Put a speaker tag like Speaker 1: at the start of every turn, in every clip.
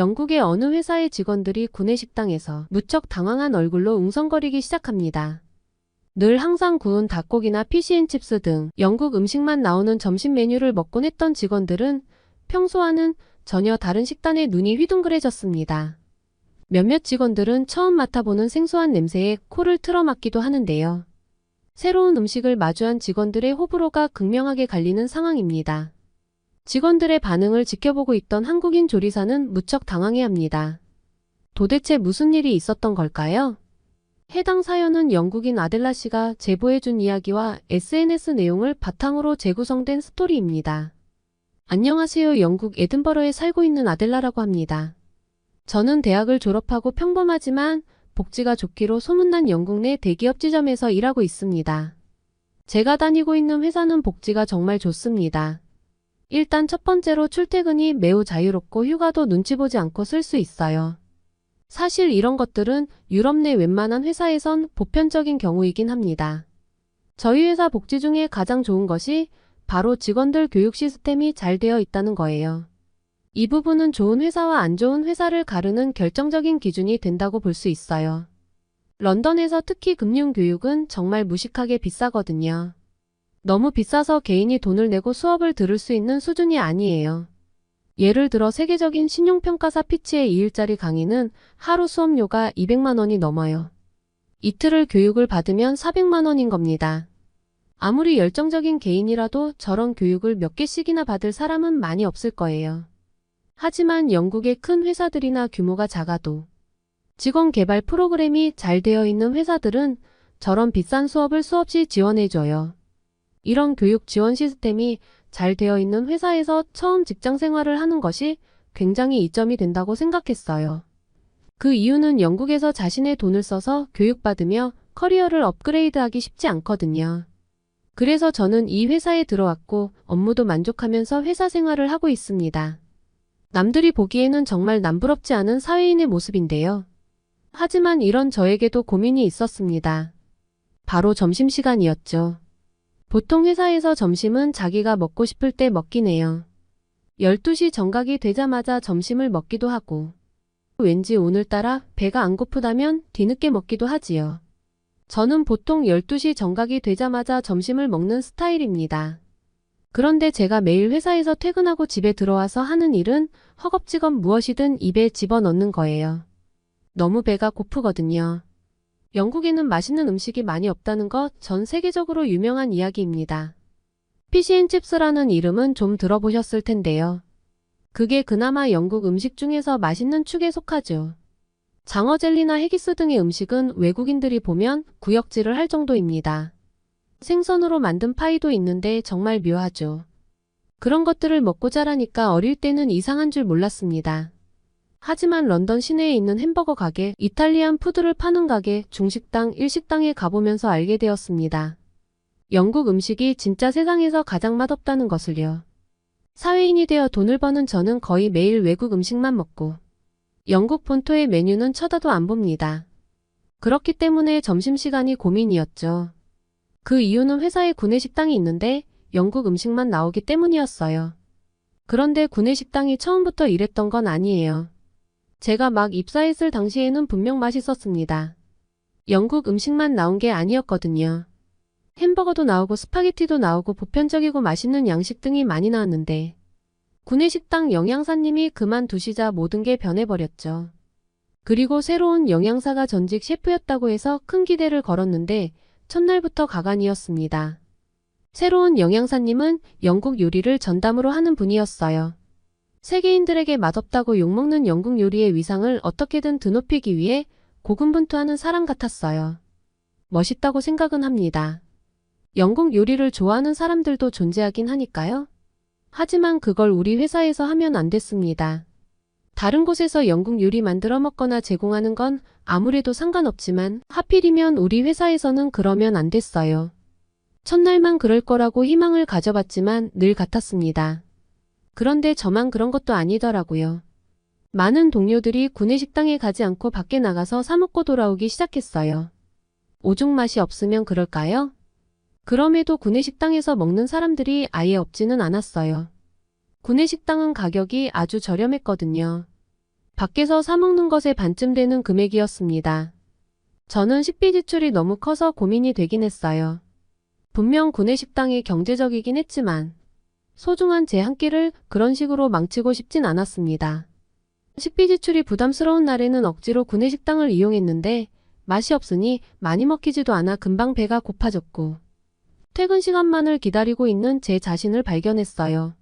Speaker 1: 영국의 어느 회사의 직원들이 구내식당에서 무척 당황한 얼굴로 웅성거리기 시작합니다. 늘 항상 구운 닭고기나 피시앤칩스 등 영국 음식만 나오는 점심 메뉴를 먹곤 했던 직원들은 평소와는 전혀 다른 식단에 눈이 휘둥그레졌습니다. 몇몇 직원들은 처음 맡아보는 생소한 냄새에 코를 틀어막기도 하는데요. 새로운 음식을 마주한 직원들의 호불호가 극명하게 갈리는 상황입니다. 직원들의 반응을 지켜보고 있던 한국인 조리사는 무척 당황해합니다. 도대체 무슨 일이 있었던 걸까요? 해당 사연은 영국인 아델라 씨가 제보해준 이야기와 SNS 내용을 바탕으로 재구성된 스토리입니다. 안녕하세요. 영국 에든버러에 살고 있는 아델라라고 합니다. 저는 대학을 졸업하고 평범하지만 복지가 좋기로 소문난 영국 내 대기업 지점에서 일하고 있습니다. 제가 다니고 있는 회사는 복지가 정말 좋습니다. 일단 첫 번째로 출퇴근이 매우 자유롭고 휴가도 눈치 보지 않고 쓸 수 있어요. 사실 이런 것들은 유럽 내 웬만한 회사에선 보편적인 경우이긴 합니다. 저희 회사 복지 중에 가장 좋은 것이 바로 직원들 교육 시스템이 잘 되어 있다는 거예요. 이 부분은 좋은 회사와 안 좋은 회사를 가르는 결정적인 기준이 된다고 볼 수 있어요. 런던에서 특히 금융교육은 정말 무식하게 비싸거든요. 너무 비싸서 개인이 돈을 내고 수업을 들을 수 있는 수준이 아니에요. 예를 들어 세계적인 신용평가사 피치의 2일짜리 강의는 하루 수업료가 200만 원이 넘어요. 이틀을 교육을 받으면 400만 원인 겁니다. 아무리 열정적인 개인이라도 저런 교육을 몇 개씩이나 받을 사람은 많이 없을 거예요. 하지만 영국의 큰 회사들이나 규모가 작아도 직원 개발 프로그램이 잘 되어 있는 회사들은 저런 비싼 수업을 수없이 지원해줘요. 이런 교육 지원 시스템이 잘 되어 있는 회사에서 처음 직장 생활을 하는 것이 굉장히 이점이 된다고 생각했어요. 그 이유는 영국에서 자신의 돈을 써서 교육받으며 커리어를 업그레이드하기 쉽지 않거든요. 그래서 저는 이 회사에 들어왔고 업무도 만족하면서 회사 생활을 하고 있습니다. 남들이 보기에는 정말 남부럽지 않은 사회인의 모습인데요. 하지만 이런 저에게도 고민이 있었습니다. 바로 점심시간이었죠. 보통 회사에서 점심은 자기가 먹고 싶을 때 먹긴 해요. 12시 정각이 되자마자 점심을 먹기도 하고, 왠지 오늘따라 배가 안 고프다면 뒤늦게 먹기도 하지요. 저는 보통 12시 정각이 되자마자 점심을 먹는 스타일입니다. 그런데 제가 매일 회사에서 퇴근하고 집에 들어와서 하는 일은 허겁지겁 무엇이든 입에 집어넣는 거예요. 너무 배가 고프거든요. 영국에는 맛있는 음식이 많이 없다는 것 전 세계적으로 유명한 이야기입니다. 피시앤칩스라는 이름은 좀 들어보셨을 텐데요. 그게 그나마 영국 음식 중에서 맛있는 축에 속하죠. 장어 젤리나 헤기스 등의 음식은 외국인들이 보면 구역질을 할 정도입니다. 생선으로 만든 파이도 있는데 정말 묘하죠. 그런 것들을 먹고 자라니까 어릴 때는 이상한 줄 몰랐습니다. 하지만 런던 시내에 있는 햄버거 가게, 이탈리안 푸드를 파는 가게, 중식당, 일식당에 가보면서 알게 되었습니다. 영국 음식이 진짜 세상에서 가장 맛없다는 것을요. 사회인이 되어 돈을 버는 저는 거의 매일 외국 음식만 먹고 영국 본토의 메뉴는 쳐다도 안 봅니다. 그렇기 때문에 점심시간이 고민이었죠. 그 이유는 회사에 구내식당이 있는데 영국 음식만 나오기 때문이었어요. 그런데 구내식당이 처음부터 이랬던 건 아니에요. 제가 막 입사했을 당시에는 분명 맛있었습니다. 영국 음식만 나온 게 아니었거든요. 햄버거도 나오고 스파게티도 나오고 보편적이고 맛있는 양식 등이 많이 나왔는데 구내식당 영양사님이 그만두시자 모든 게 변해버렸죠. 그리고 새로운 영양사가 전직 셰프였다고 해서 큰 기대를 걸었는데 첫날부터 가관이었습니다. 새로운 영양사님은 영국 요리를 전담으로 하는 분이었어요. 세계인들에게 맛없다고 욕먹는 영국 요리의 위상을 어떻게든 드높이기 위해 고군분투하는 사람 같았어요. 멋있다고 생각은 합니다. 영국 요리를 좋아하는 사람들도 존재하긴 하니까요. 하지만 그걸 우리 회사에서 하면 안 됐습니다. 다른 곳에서 영국 요리 만들어 먹거나 제공하는 건 아무래도 상관없지만 하필이면 우리 회사에서는 그러면 안 됐어요. 첫날만 그럴 거라고 희망을 가져봤지만 늘 같았습니다. 그런데 저만 그런 것도 아니더라고요. 많은 동료들이 구내식당에 가지 않고 밖에 나가서 사 먹고 돌아오기 시작했어요. 오죽 맛이 없으면 그럴까요? 그럼에도 구내식당에서 먹는 사람들이 아예 없지는 않았어요. 구내식당은 가격이 아주 저렴했거든요. 밖에서 사 먹는 것에 반쯤 되는 금액이었습니다. 저는 식비 지출이 너무 커서 고민이 되긴 했어요. 분명 구내식당이 경제적이긴 했지만 소중한 제 한 끼를 그런 식으로 망치고 싶진 않았습니다. 식비 지출이 부담스러운 날에는 억지로 구내식당을 이용했는데 맛이 없으니 많이 먹히지도 않아 금방 배가 고파졌고 퇴근 시간만을 기다리고 있는 제 자신을 발견했어요.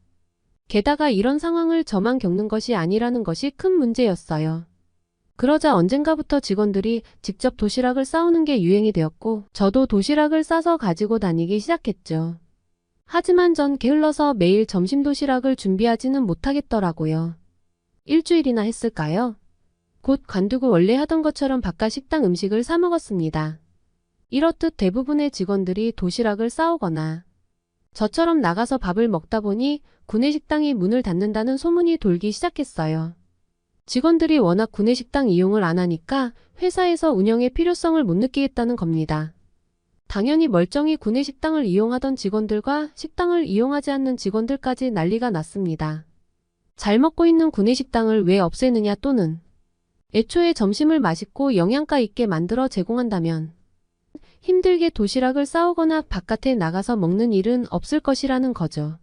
Speaker 1: 게다가 이런 상황을 저만 겪는 것이 아니라는 것이 큰 문제였어요. 그러자 언젠가부터 직원들이 직접 도시락을 싸오는 게 유행이 되었고 저도 도시락을 싸서 가지고 다니기 시작했죠. 하지만 전 게을러서 매일 점심 도시락을 준비하지는 못하겠더라고요. 일주일이나 했을까요? 곧 관두고 원래 하던 것처럼 바깥 식당 음식을 사 먹었습니다. 이렇듯 대부분의 직원들이 도시락을 싸오거나 저처럼 나가서 밥을 먹다 보니 구내식당이 문을 닫는다는 소문이 돌기 시작했어요. 직원들이 워낙 구내식당 이용을 안 하니까 회사에서 운영의 필요성을 못 느끼겠다는 겁니다. 당연히 멀쩡히 구내 식당을 이용하던 직원들과 식당을 이용하지 않는 직원들까지 난리가 났습니다. 잘 먹고 있는 구내 식당을 왜 없애느냐 또는 애초에 점심을 맛있고 영양가 있게 만들어 제공한다면 힘들게 도시락을 싸오거나 바깥에 나가서 먹는 일은 없을 것이라는 거죠.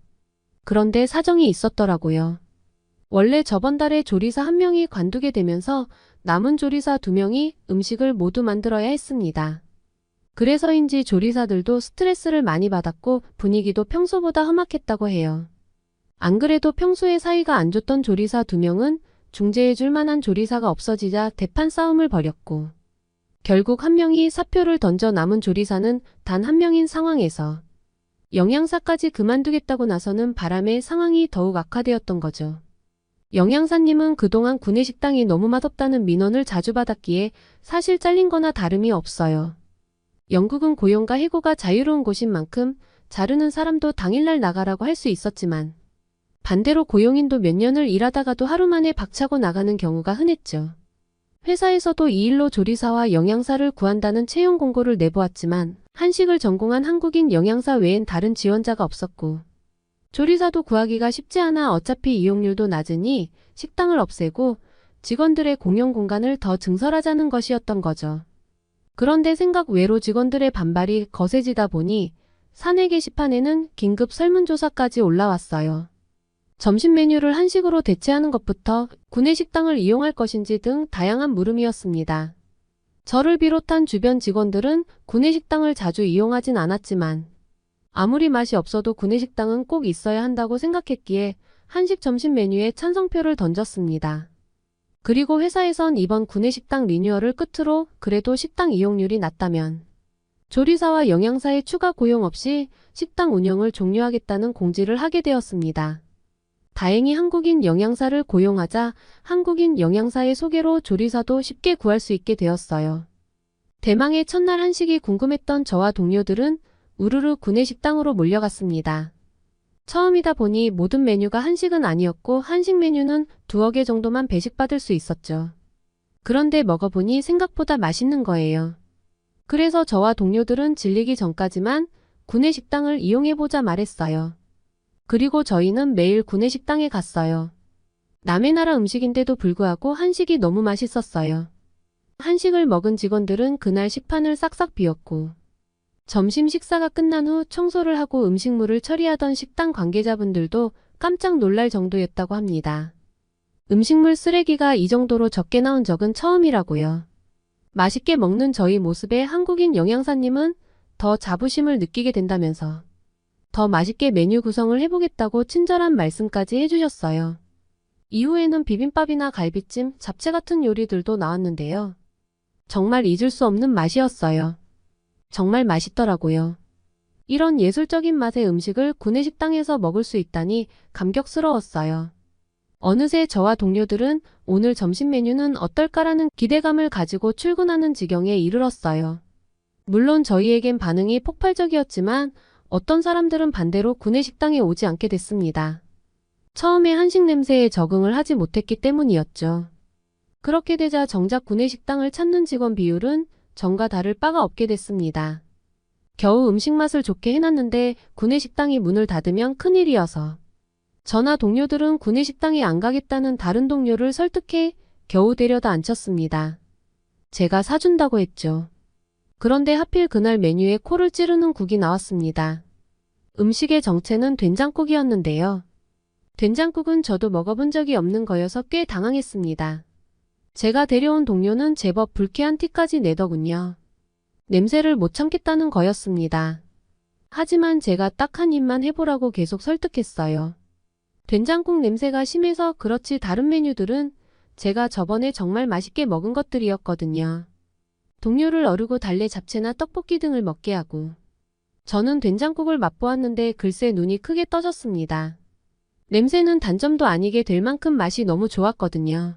Speaker 1: 그런데 사정이 있었더라고요. 원래 저번 달에 조리사 한 명이 관두게 되면서 남은 조리사 두 명이 음식을 모두 만들어야 했습니다. 그래서인지 조리사들도 스트레스를 많이 받았고 분위기도 평소보다 험악했다고 해요. 안 그래도 평소에 사이가 안 좋던 조리사 두 명은 중재해줄 만한 조리사가 없어지자 대판 싸움을 벌였고 결국 한 명이 사표를 던져 남은 조리사는 단 한 명인 상황에서 영양사까지 그만두겠다고 나서는 바람에 상황이 더욱 악화되었던 거죠. 영양사님은 그동안 구내식당이 너무 맛없다는 민원을 자주 받았기에 사실 잘린 거나 다름이 없어요. 영국은 고용과 해고가 자유로운 곳인 만큼 자르는 사람도 당일날 나가라고 할 수 있었지만 반대로 고용인도 몇 년을 일하다가도 하루 만에 박차고 나가는 경우가 흔했죠. 회사에서도 이 일로 조리사와 영양사를 구한다는 채용 공고를 내보았지만 한식을 전공한 한국인 영양사 외엔 다른 지원자가 없었고 조리사도 구하기가 쉽지 않아 어차피 이용률도 낮으니 식당을 없애고 직원들의 공용 공간을 더 증설하자는 것이었던 거죠. 그런데 생각 외로 직원들의 반발이 거세지다 보니 사내 게시판에는 긴급 설문조사까지 올라왔어요. 점심 메뉴를 한식으로 대체하는 것부터 구내식당을 이용할 것인지 등 다양한 물음이었습니다. 저를 비롯한 주변 직원들은 구내식당을 자주 이용하진 않았지만 아무리 맛이 없어도 구내식당은 꼭 있어야 한다고 생각했기에 한식 점심 메뉴에 찬성표를 던졌습니다. 그리고 회사에선 이번 구내 식당 리뉴얼을 끝으로 그래도 식당 이용률이 낮다면 조리사와 영양사의 추가 고용 없이 식당 운영을 종료하겠다는 공지를 하게 되었습니다. 다행히 한국인 영양사를 고용하자 한국인 영양사의 소개로 조리사도 쉽게 구할 수 있게 되었어요. 대망의 첫날 한식이 궁금했던 저와 동료들은 우르르 구내 식당으로 몰려갔습니다. 처음이다 보니 모든 메뉴가 한식은 아니었고 한식 메뉴는 두어 개 정도만 배식받을 수 있었죠. 그런데 먹어보니 생각보다 맛있는 거예요. 그래서 저와 동료들은 질리기 전까지만 구내식당을 이용해보자 말했어요. 그리고 저희는 매일 구내식당에 갔어요. 남의 나라 음식인데도 불구하고 한식이 너무 맛있었어요. 한식을 먹은 직원들은 그날 식판을 싹싹 비웠고 점심 식사가 끝난 후 청소를 하고 음식물을 처리하던 식당 관계자분들도 깜짝 놀랄 정도였다고 합니다. 음식물 쓰레기가 이 정도로 적게 나온 적은 처음이라고요. 맛있게 먹는 저희 모습에 한국인 영양사님은 더 자부심을 느끼게 된다면서 더 맛있게 메뉴 구성을 해보겠다고 친절한 말씀까지 해주셨어요. 이후에는 비빔밥이나 갈비찜, 잡채 같은 요리들도 나왔는데요. 정말 잊을 수 없는 맛이었어요. 정말 맛있더라고요. 이런 예술적인 맛의 음식을 구내식당에서 먹을 수 있다니 감격스러웠어요. 어느새 저와 동료들은 오늘 점심 메뉴는 어떨까라는 기대감을 가지고 출근하는 지경에 이르렀어요. 물론 저희에겐 반응이 폭발적이었지만 어떤 사람들은 반대로 구내식당에 오지 않게 됐습니다. 처음에 한식 냄새에 적응을 하지 못했기 때문이었죠. 그렇게 되자 정작 구내식당을 찾는 직원 비율은 전과 다를 바가 없게 됐습니다. 겨우 음식 맛을 좋게 해놨는데 구내 식당이 문을 닫으면 큰일이어서 저나 동료들은 구내 식당에 안 가겠다는 다른 동료를 설득해 겨우 데려다 앉혔습니다. 제가 사준다고 했죠. 그런데 하필 그날 메뉴에 코를 찌르는 국이 나왔습니다. 음식의 정체는 된장국이었는데요. 된장국은 저도 먹어본 적이 없는 거여서 꽤 당황했습니다. 제가 데려온 동료는 제법 불쾌한 티까지 내더군요. 냄새를 못 참겠다는 거였습니다. 하지만 제가 딱 한 입만 해보라고 계속 설득했어요. 된장국 냄새가 심해서 그렇지 다른 메뉴들은 제가 저번에 정말 맛있게 먹은 것들이었거든요. 동료를 어르고 달래 잡채나 떡볶이 등을 먹게 하고 저는 된장국을 맛보았는데 글쎄 눈이 크게 떠졌습니다. 냄새는 단점도 아니게 될 만큼 맛이 너무 좋았거든요.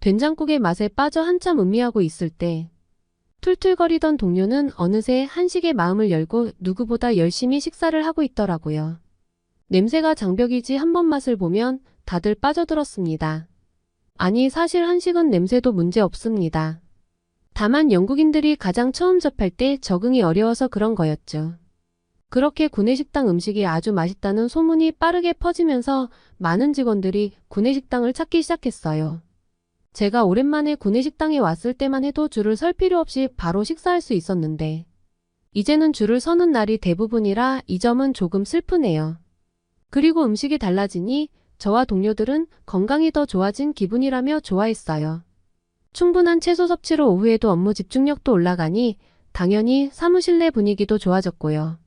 Speaker 1: 된장국의 맛에 빠져 한참 음미하고 있을 때 툴툴거리던 동료는 어느새 한식의 마음을 열고 누구보다 열심히 식사를 하고 있더라고요. 냄새가 장벽이지 한 번 맛을 보면 다들 빠져들었습니다. 아니 사실 한식은 냄새도 문제 없습니다. 다만 영국인들이 가장 처음 접할 때 적응이 어려워서 그런 거였죠. 그렇게 구내식당 음식이 아주 맛있다는 소문이 빠르게 퍼지면서 많은 직원들이 구내식당을 찾기 시작했어요. 제가 오랜만에 구내식당에 왔을 때만 해도 줄을 설 필요 없이 바로 식사할 수 있었는데, 이제는 줄을 서는 날이 대부분이라 이 점은 조금 슬프네요. 그리고 음식이 달라지니 저와 동료들은 건강이 더 좋아진 기분이라며 좋아했어요. 충분한 채소 섭취로 오후에도 업무 집중력도 올라가니 당연히 사무실 내 분위기도 좋아졌고요.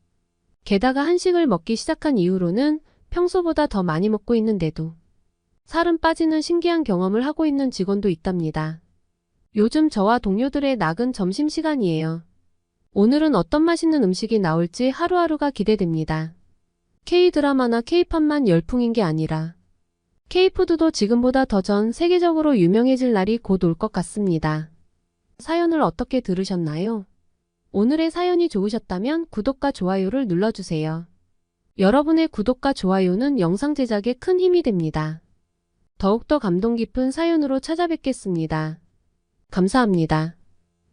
Speaker 1: 게다가 한식을 먹기 시작한 이후로는 평소보다 더 많이 먹고 있는데도 살은 빠지는 신기한 경험을 하고 있는 직원도 있답니다. 요즘 저와 동료들의 낙은 점심시간이에요. 오늘은 어떤 맛있는 음식이 나올지 하루하루가 기대됩니다. K-드라마나 K-팝만 열풍인 게 아니라 K-푸드도 지금보다 더 전 세계적으로 유명해질 날이 곧 올 것 같습니다. 사연을 어떻게 들으셨나요? 오늘의 사연이 좋으셨다면 구독과 좋아요를 눌러주세요. 여러분의 구독과 좋아요는 영상 제작에 큰 힘이 됩니다. 더욱더 감동 깊은 사연으로 찾아뵙겠습니다. 감사합니다.